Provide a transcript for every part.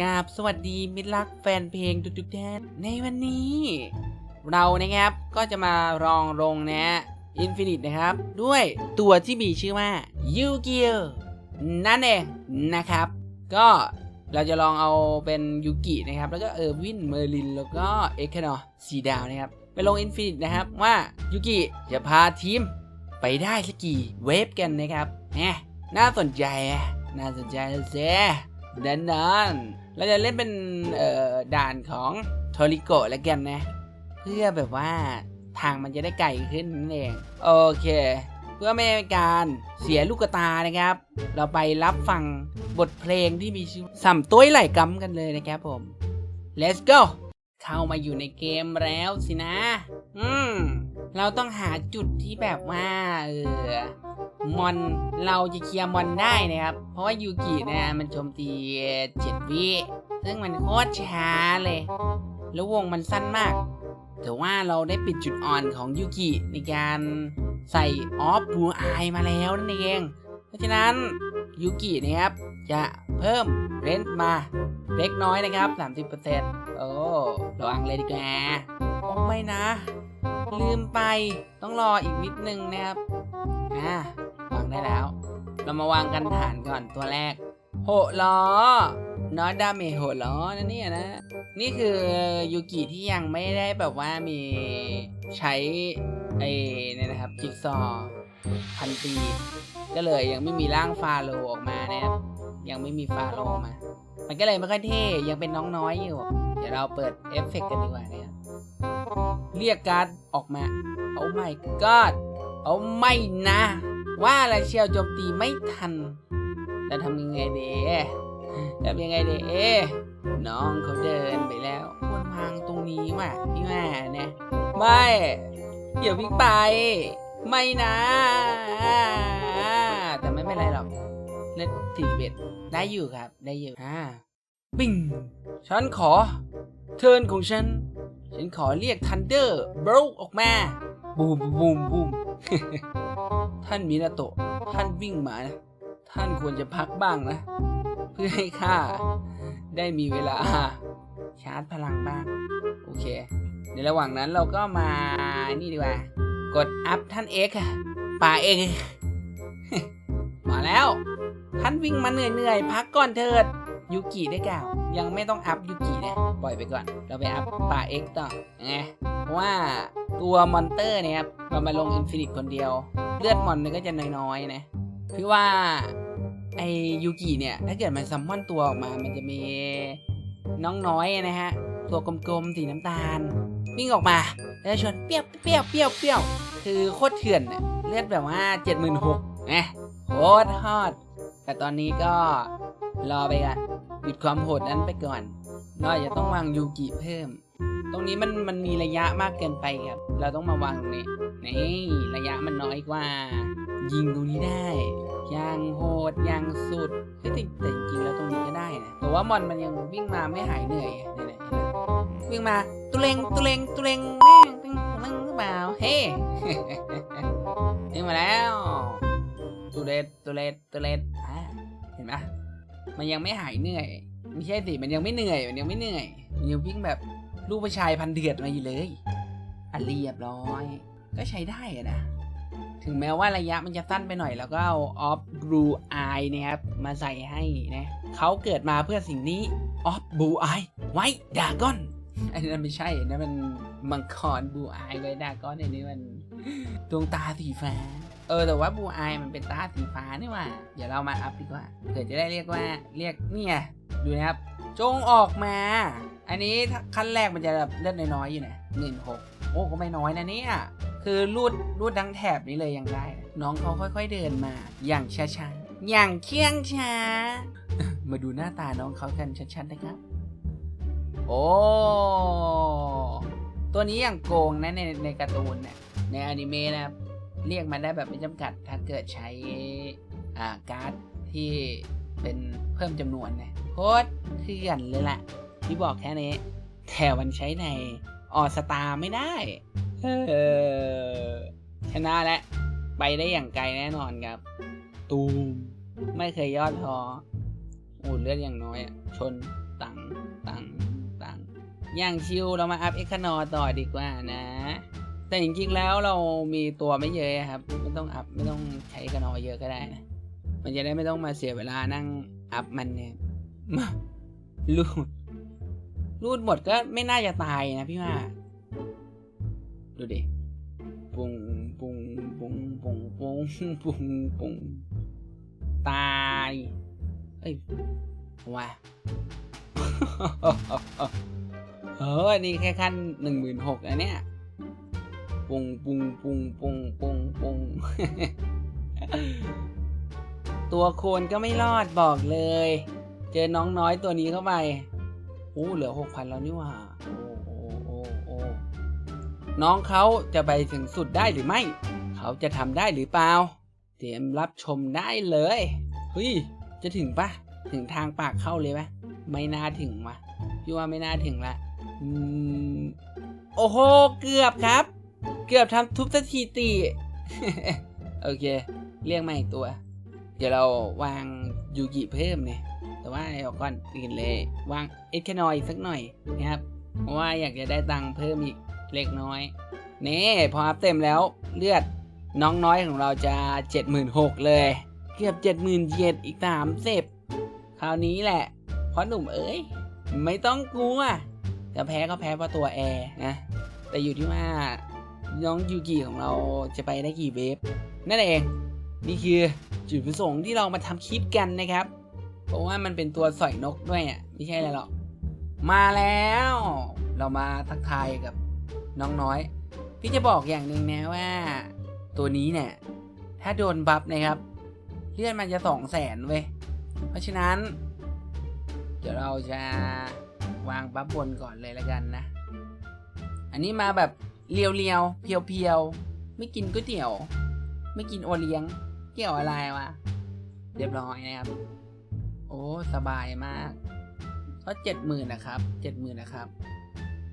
กราบสวัสดีมิตรรักแฟนเพลงทุกๆท่านในวันนี้ เรานะครับก็จะมาลองลงนะอินฟินิตนะครับ ด้วยตัวที่มีชื่อว่ายูกิโอนั่นเองนะครับ ก็เราจะลองเอาเป็นยูกินะครับ แล้วก็เออร์วินเมอร์ลิน แล้วก็เอ็กเนอสีดาวนะครับ ไปลงอินฟินิตนะครับว่ายูกิจะพาทีมไปได้สักกี่เวฟกันนะครับแหมน่าสนใจอะน่าสนใจเสียดันนัน เราจะเล่นเป็นเอ่อด่านของโทริโกะแล้วกันนะ เพื่อแบบว่าทางมันจะได้ไกลขึ้นนั่นเองโอเคเพื่อไม่ให้การเสียลูกตานะครับ เราไปรับฟังบทเพลงที่มีชื่อสัมต้วยไหลกำกันเลยนะครับผม let's go เข้ามาอยู่ในเกมแล้วสินะ อืม เราต้องหาจุดที่แบบว่า เออ มอนเราจะเคลียร์มอนได้นะครับ เพราะว่ายูกินี่ยมันโจมตีเจ็ดวิซึ่งมันโคตรช้าเลย แล้ววงมันสั้นมาก แต่ว่าเราได้ปิดจุดอ่อนของยูกิในการใส่ออฟบูไอมาแล้วนั่นเอง เพราะฉะนั้นยูกินะครับจะเพิ่มเรนจ์มาเล็กน้อยนะครับ 30%โอ้ระวังเลยดีกว่าโอ้ไม่นะ ลืมไปต้องรออีกนิดนึงนะครับ อ่า วางได้แล้ว เรามาวางกันฐานก่อนตัวแรก โหล้อนอตดาเมจโหล้อนะเนี่ยนะ นี่คือยูกิที่ยังไม่ได้แบบว่ามีใช้ไอ้นี่นะครับจิ๊กซอพันปี ก็เลยยังไม่มีร่างฟาโรออกมานะครับ ยังไม่มีฟาโรออกมา มันก็เลยไม่ค่อยเท่ ยังเป็นน้องน้อยอยู่ เดี๋ยวเราเปิดเอฟเฟกต์กันดีกว่านะครับเรียกการ์ดออกมา โอ้ my god โอ้ไม่นะ ว่าแล้วเชียวโจมตีไม่ทันแล้วทำยังไงดีทำยังไงดีน้องเขาเดินไปแล้วควรวางตรงนี้ว่ะพี่แม่เนี่ยไม่เดี๋ยววิ่งไป ไม่นะ แต่ไม่เป็นไรหรอกเล่นสี่เบ็ดได้อยู่ครับได้อยู่อ่าปิ้งฉันขอ เทิร์นของฉัน ฉันขอเรียกทันเดอร์บรูออกมาบูมบูมบูม ท่านมินาโตะ ท่านวิ่งมานะ ท่านควรจะพักบ้างนะ เพื่อให้ข้าได้มีเวลาชาร์จพลังบ้าง โอเค ในระหว่างนั้นเราก็มา นี่ดีกว่า กดอัพท่านเอ็กอะป่าเอกมาแล้ว ท่านวิ่งมาเหนื่อยๆ พักก่อนเถิด ยูกิได้กล่าว ยังไม่ต้องอัพยูกิเนี่ย ปล่อยไปก่อน เราไปอัพป่าเอ็กต่อไงเพราะว่าตัวมอนเตอร์เนี่ยครับมันมาลงอินฟินิตคนเดียว เลือดมอนมันก็จะน้อยๆนะคือว่าไอยูกิเนี่ยถ้าเกิดมันซัมมอนตัวออกมา มันจะมีน้องน้อยนะฮะ ตัวกลมๆสีน้ำตาลวิ่งออกมาแล้วชนเปี้ยวเปี้ยวเปี้ยวเปี้ยวคือโคตรเถื่อนน่ะเลือดแบบว่าเจ็ดหมื่นหกนะโคตรฮอดแต่ตอนนี้ก็รอไปกันหยุดความโหดนั้นไปก่อน เราอาจจะต้องวางยูกิเพิ่ม ตรงนี้มันมันมีระยะมากเกินไปครับ เราต้องมาวางตรงนี้นี่ระยะมันน้อยกว่า ยิงตรงนี้ได้ย่างโหดย่างสุดแต่แต่จริงๆแล้วตรงนี้ก็ได้นะแต่ว่ามอนมันยังวิ่งมาไม่หายเหนื่อยเนี่ยวิ่งมาตุเลงตุเลงตุเลงแม่งตึงตึงหรือเปล่าเฮ้วิ่งมาแล้วตุเลตตุเลตตุเลตเห็นไหมมันยังไม่หายเหนื่อย ไม่ใช่สิมันยังไม่เหนื่อยมันยังไม่เหนื่อย มันยังวิ่งแบบลูกผู้ชายพันเดือดมาอยู่เลยอันเรียบร้อย ก็ใช้ได้อะนะ ถึงแม้ว่าระยะมันจะสั้นไปหน่อย แล้วก็เอาออฟบลูไอนะครับมาใส่ให้นะเขาเกิดมาเพื่อสิ่งนี้ออฟบลูไอไว้ดากอนอันนั้นไม่ใช่นะมันมังกรบลูไอไว้ดากอนอันนี้มันดวงตาสีฟ้า เออแต่ว่าบูไอมันเป็นตาสีฟ้านี่ว่า เดี๋ยวเรามาอัพดีกว่าเผื่อจะได้เรียกว่าเรียกเนี่ย ดูนะครับ จงออกมา อันนี้ขั้นแรกมันจะแบบเลือดน้อยๆอยู่นะหนึ่งหกโอ้ก็ไม่น้อยนะเนี่ย คือรูดรูดทั้งแถบนี้เลยยังได้ น้องเขาค่อยๆเดินมา อย่างช้าๆ อย่างเคี่ยงช้า มาดูหน้าตาน้องเขากันชัดๆนะครับ โอ้ตัวนี้อย่างโกงนะในในการ์ตูนเนี่ยในอนิเมะนะครับเรียกมาได้แบบไม่จำกัดถ้าเกิดใช้อ่าการ์ดที่ เป็นเพิ่มจำนวนเนี่ยโคตรเถื่อนเลยล่ะ ที่บอกแค่นี้ แต่มันใช้ในออสตาไม่ได้ เออ ชนะแล้วไปได้อย่างไกลแน่นอนครับ ตูม ไม่เคยยอดท้อโอ้เลือดอย่างน้อยชนตังตังตังอย่างชิวเรามาอัพเอ็กนอต่อดีกว่านะ แต่จริงๆแล้วเรามีตัวไม่เยอะครับ ไม่ต้องอัพ ไม่ต้องใช้กนอเยอะก็ได้นะ มันจะได้ไม่ต้องมาเสียเวลานั่งอัพมันเนี่ยรูดรูดหมดก็ไม่น่าจะตายนะพี่ว่า ดูดิปุงปุงปุงปุงปุงปุงปุงตายเอ้ยว่าเออนี่แค่ขั้นหนึ่งหมื่นหกอันเนี้ยปุงปุงปุงปุงปุงปุง ตัวโคนก็ไม่รอดบอกเลย เจอน้องน้อยตัวนี้เข้าไปโอ้เหลือหกพันแล้วนี่ว่าโอ้โอ้โอ้โอ้น้องเขาจะไปถึงสุดได้หรือไม่ เขาจะทำได้หรือเปล่า เตรียมรับชมได้เลยเฮ้ยจะถึงปะถึงทางปากเข้าเลยปะไม่น่าถึงวะพี่ว่าไม่น่าถึงละอืมโอ้โหเกือบครับ เกือบทำทุบสถิติ โอเค เรียกมาอีกตัว เดี๋ยวเราวางยูกิเพิ่มเนี่ยแต่ว่าเอาก่อนอื่นเลย วางเอ็กแคนอยสักหน่อยนะครับ เพราะว่าอยากจะได้ตังค์เพิ่มอีกเล็กน้อยนี่พออัพเต็มแล้วเลือดน้องน้อยของเราจะ 76,000เลย เกือบ77,000อีก3ามสิบคราวนี้แหละเพราะหนุ่มเอ้ยไม่ต้องกลัวจะแพ้ก็แพ้เพราะตัวแอร์นะ แต่อยู่ที่ว่าน้องยูกิของเราจะไปได้กี่เวฟนั่นเอง นี่คือ จุดประสงค์ที่เรามาทำคลิปกันนะครับ เพราะว่ามันเป็นตัวสอยนกด้วยอะไม่ใช่อะไรหรอก มาแล้ว เรามาทักทายกับน้องน้อย พี่จะบอกอย่างหนึ่งนะว่า ตัวนี้เนี่ย ถ้าโดนบัฟนะครับเลื่อนมันจะสองแสนเว้ย เพราะฉะนั้น เดี๋ยวเราจะวางบัฟบนก่อนเลยล้วกันนะ อันนี้มาแบบเรียวๆเพียวๆ ไม่กินก๋วยเตี๋ยว ไม่กินโอเลี้ยง เกี่ยวอะไรวะ เรียบร้อยนะครับ โอ้ สบายมากก็เจ็ดหมื่นนะครับ เจ็ดหมื่นนะครับ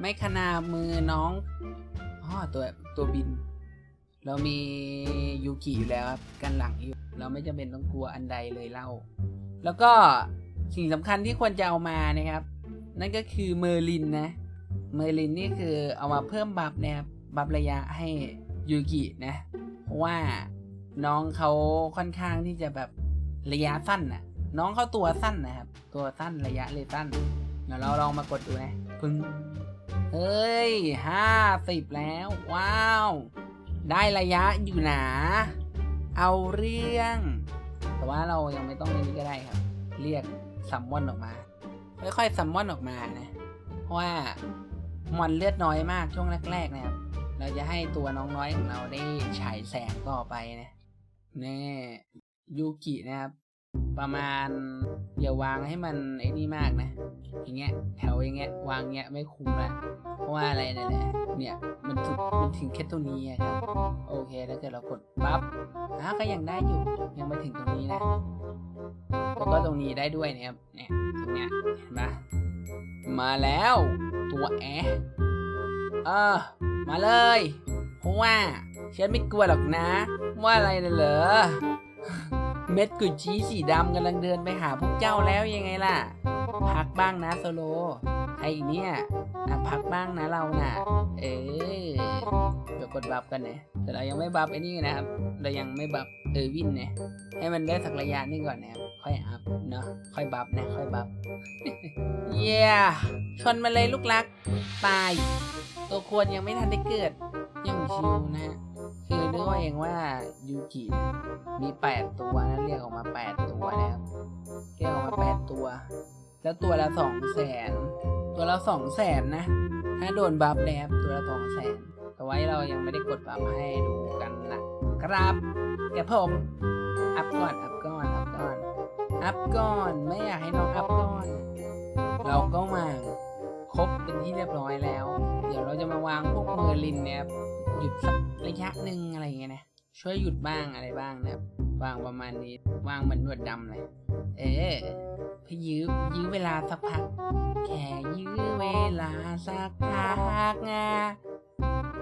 ไม่ขนาบมือน้องอ๋อตัวตัวบิน เรามียูกิอยู่แล้วครับ กันหลังอยู่เราไม่จำเป็นต้องกลัวอันใดเลยเล่า แล้วก็สิ่งสำคัญที่ควรจะเอามานะครับ นั่นก็คือเมอร์ลินนะ เมอร์ลินนี่คือเอามาเพิ่มบัฟนะครับ บัฟระยะให้ยูกินะ เพราะว่า น้องเขาค่อนข้างที่จะแบบระยะสั้นน่ะ น้องเขาตัวสั้นนะครับ ตัวสั้นระยะเลยสั้น เดี๋ยวเราลองมากดดูนะปึ้งเฮ้ยห้าสิบแล้ว ว้าว ได้ระยะอยู่หนา เอาเรื่อง แต่ว่าเรายังไม่ต้องเล่นนี้ก็ได้ครับ เรียกซัมมอนออกมา ค่อยๆซัมมอนออกมานะเพราะว่ามอนเลือดน้อยมากช่วงแรกๆนะครับ เราจะให้ตัวน้องน้อยของเราได้ฉายแสงต่อไปนะ นี่ยูกินะครับ ประมาณอย่าวางให้มันไอ้นี่มากนะ อย่างเงี้ยแถวอย่างเงี้ยวางเงี้ยไม่คุ้มละเพราะว่าอะไรเนี่ยนะเนี่ยมันถึงมันถึงแค่ตัวนี้ครับ โอเคแล้วเกิดเรากดปั๊บอะก็ยังได้อยู่ยังไม่ถึงตรงนี้นะแล้วก็ตรงนี้ได้ด้วยนะครับเนี่ยตรงเนี้ยเห็นปะมาแล้วตัวแอะเออมาเลยเพราะว่า ฉันไม่กลัวหรอกนะ ว่าอะไรน่ะเหรอ เม็ดกุจีสีดำกำลังเดินไปหาพวกเจ้าแล้วยังไงล่ะ พักบ้างนะโซโล ไอ้เนี่ยอะพักบ้างนะเราน่ะ เออเดี๋ยวกดบัฟกันนะแต่เรายังไม่บัฟไอ้นี่นะครับ เรายังไม่บัฟเออวินนะให้มันได้สักระยะนึงก่อนนะครับ ค่อยอัพเนาะ ค่อยบัฟนะ ค่อยบัฟ เย้ชนมาเลยลูกรัก ตาย ตัวควรยังไม่ทันได้เกิดยังชิวนะฮะ คือนึกว่าเองว่ายูกิเนี่ยมีแปดตัวนะเรียกออกมาแปดตัวนะครับเรียกออกมาแปดตัว แล้วตัวละสองแสนตัวละสองแสนนะ ถ้าโดนบัฟนะครับตัวละสองแสนแต่ไว้เรายังไม่ได้กดบัฟให้ดูกันนะครับเดี๋ยวผมอัพก่อนอัพก่อนอัพก่อนอัพก่อนไม่อยากให้น้องอัพก่อน เราก็วาครบเป็นที่เรียบร้อยแล้ว เดี๋ยวเราจะมาวางพวกเมอร์ลินเนี่ยหยุดสักระยะหนึ่งอะไรอย่างเงี้ยนะช่วยหยุดบ้างอะไรบ้างนะครับวางประมาณนี้วางเหมือนหนวดดำเลย เออพยื้อยื้อเวลาสักพัก แค่ยื้อเวลาสักพักงา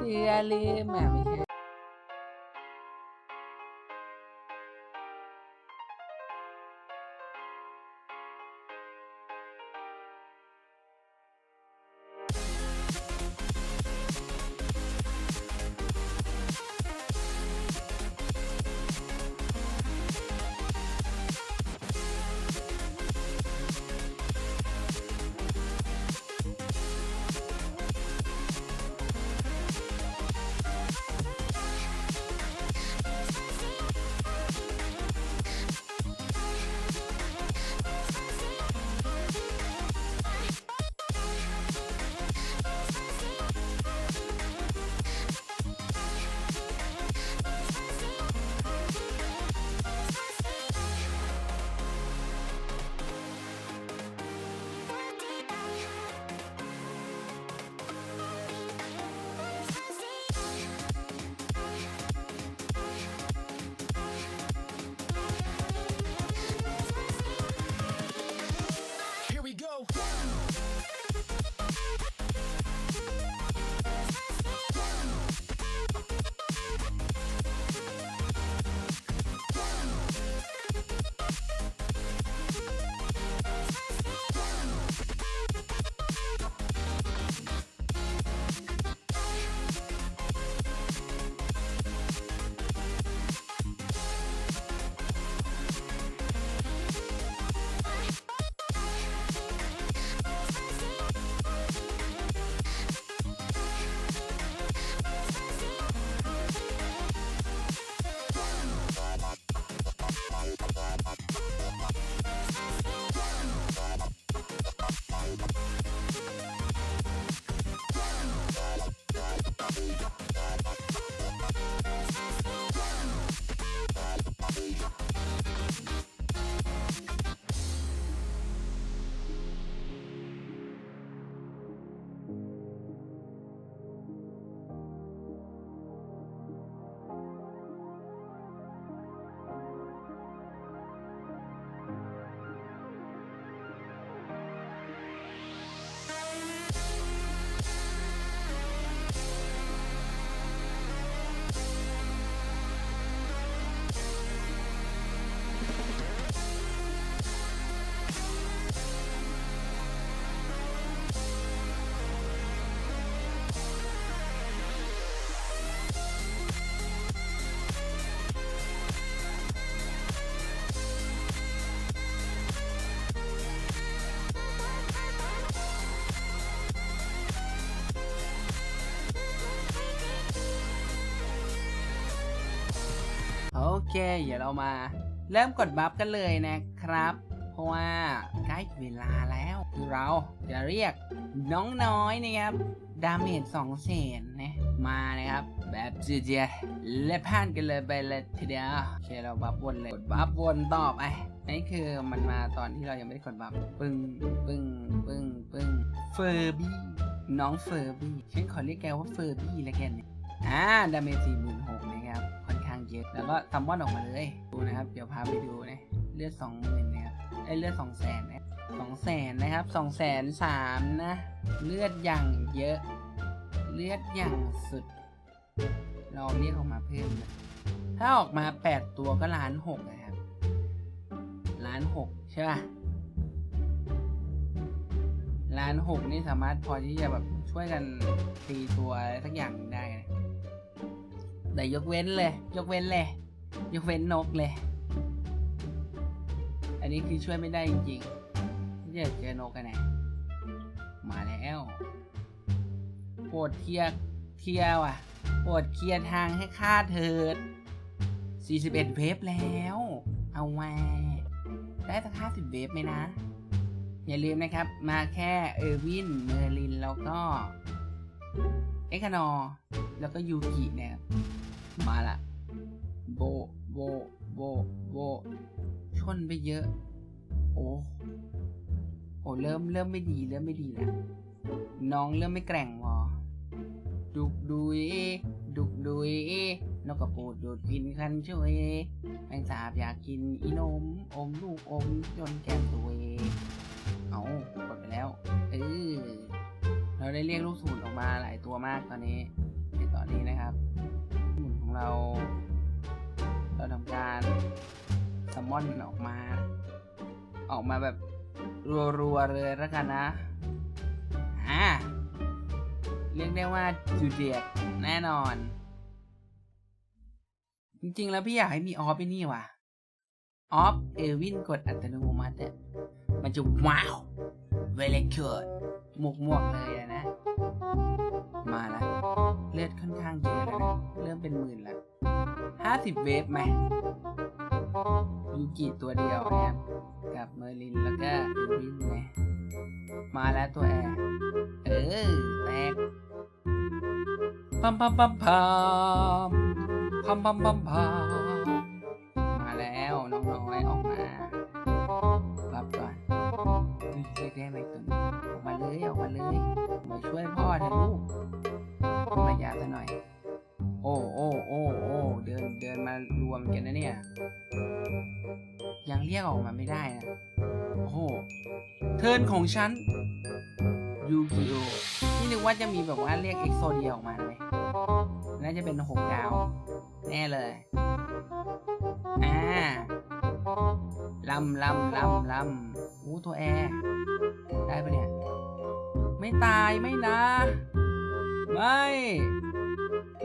อย่อลืมอะไม่ใช่ เค เดี๋ยวเรามา เริ่มกดบัฟกันเลยนะครับ เพราะว่าใกล้เวลาแล้วเราจะเรียกน้องน้อยนะครับ ดาเมจสองเศษนะมานะครับ แบบเจียๆและผ่านกันเลยไปเลยทีเดียวโอเคเราบัฟวนเลยกดบัฟวนต่อไปนี่คือมันมาตอนที่เรายังไม่ได้กดบัฟปึ้งปึ้งปึ้งปึ้งเฟอร์บี้น้องเฟอร์บี้ฉันขอเรียกแกว่าเฟอร์บี้แล้วกันนะอ่าดาเมจสี่หมื่นหกนะครับางเยอะแล้วก็ซัมมอนออกมาเลยดูนะครับ เดี๋ยวพาไปดูนะเลือดสองหมื่นนะครับไอเลือดสองแสนนะสองแสนนะครับสองแสนสามนะ เลือดอย่างเยอะ เลือดอย่างสุด เราเรียกออกมาเพิ่มนะถ้าออกมา8ตัวก็ล้านหกนะครับล้านหกใช่ป่ะล้านหกนี่สามารถพอที่จะแบบช่วยกันตีตัวอะไรสักอย่างหนึ่งได้นะ แต่ยกเว้นเลย ยกเว้นเลย ยกเว้นนกเลย อันนี้คือช่วยไม่ได้จริงๆที่จะเจอนกกันไหนมาแล้วโปรดเทียร์เทียร์ว่ะโปรดเคลียร์ทางให้ข้าเถิด 41 เวฟแล้ว เอามาได้สัก50 เวฟไหมนะ อย่าลืมนะครับ มาแค่เออร์วิน เมอร์ลิน แล้วก็ เอ็กคานอ แล้วก็ยูกิเนี่ย มาละโบโบโบโบชนไปเยอะ โอ้โอ้เริ่มเริ่มไม่ดีเริ่มไม่ดีแล้วน้องเริ่มไม่แกร่งพอดุกดุยดุกดุยนกกระปูดดูดกินคันช่วยแมงสาบอยากกินอีนม อมลูกอมจนแก้มตัวเองเอากดไปแล้วเออเราได้เรียกลูกสูตรออกมาหลายตัวมากตอนนี้ในตอนนี้นะครับ เรา เราทำการซัมอนออกมา ออกมาแบบรัวๆเลยแล้วกันนะ อ่า เรียกได้ว่าจูเดียดแน่นอน จริงๆ แล้วพี่อยากให้มีออฟไปนี่ว่ะ ออฟเอวินกดอัตโนมัติมันจะว้าว very good หมวกหมวกๆเลยนะ มาละ เลือดค่อนข้างเยอะแล้วนะ เริ่มเป็นหมื่นละห้าสิบเวฟไหมยูกิตัวเดียวนะครับ กับเมอร์ลินแล้วก็เอวินนะ มาแล้วตัวแอร์เออ แตกพัมพัมพัมพัมพัมพัมพัมพัมมาแล้วน้องน้อยออกมารับก่อนเรียกได้ไหมตัวนี้ออกมาเลยออกมาเลยมาช่วยพ่อเถอะลูก มายาซะหน่อย โอ้โอ้โอ้โอ้เดินเดินมารวมกันนะเนี่ย ยังเรียกออกมาไม่ได้นะโอ้โหเทิร์นของฉันยูกิโอที่นึกว่าจะมีแบบว่าเรียกเอ็กโซเดียออกมาไหมน่าจะเป็นหกดาว แน่เลยอ่าลำลำลำลำอู้ตัวแอร์ได้ปะเนี่ย ไม่ตายไม่นะ ไม่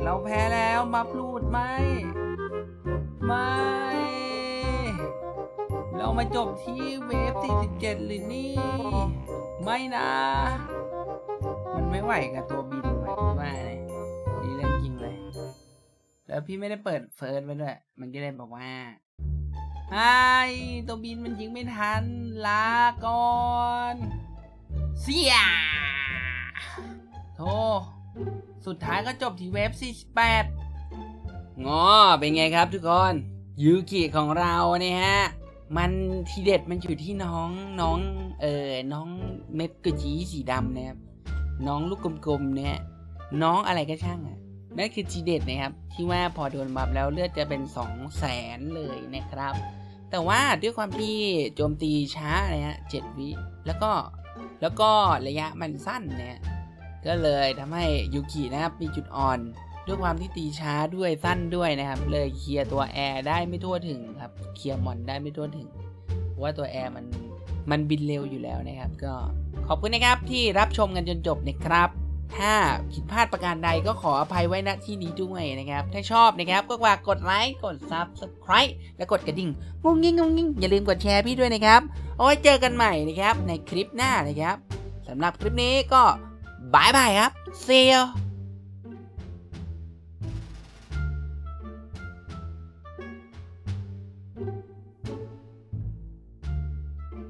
เราแพ้แล้วบัฟรูดไม่ ไม่ เรามาจบที่เวฟ 47 หรือนี่ ไม่นะ มันไม่ไหวกับตัวบินไหวว่าไงนี่เรื่องจริงเลย แล้วพี่ไม่ได้เปิดเฟิร์สไว้ด้วย มันก็เลยบอกว่าไอ้ตัวบินมันยิงไม่ทัน ลาก่อน เสียโธ่ สุดท้ายก็จบที่เว็บ 48งอเป็นไงครับทุกคนยูกิของเราเนี่ยฮะ มันทีเด็ดมันอยู่ที่น้องน้องเออน้องเม็ดกระจีสีดำนะครับ น้องลูกกลมๆเนี่ยน้องอะไรก็ช่างอะนั่นคือทีเด็ดนะครับ ที่ว่าพอโดนบัฟแล้วเลือดจะเป็น 2 0 0แสนเลยนะครับ แต่ว่าด้วยความที่โจมตีช้านะฮะเจ็ดวิ แล้วก็แล้วก็ระยะมันสั้นเนี่ย ก็เลยทำให้ยูกินะครับมีจุดอ่อน ด้วยความที่ตีช้าด้วยสั้นด้วยนะครับ เลยเคลียร์ตัวแอร์ได้ไม่ทั่วถึงครับเคลียร์มอนได้ไม่ทั่วถึงเพราะว่าตัวแอร์มันมันบินเร็วอยู่แล้วนะครับ ก็ขอบคุณนะครับที่รับชมกันจนจบนะครับ ถ้าผิดพลาดประการใดก็ขออภัยไว้ณที่นี้ด้วยนะครับ ถ้าชอบนะครับก็ฝากกดไลค์ กด Subscribe และกดกระดิ่งงุ้งงิ้งงุ้งงิ้งอย่าลืมกดแชร์พี่ด้วยนะครับ เอาไว้เจอกันใหม่นะครับในคลิปหน้านะครับสำหรับคลิปนี้ก็ Bye bye, bye ครับ see you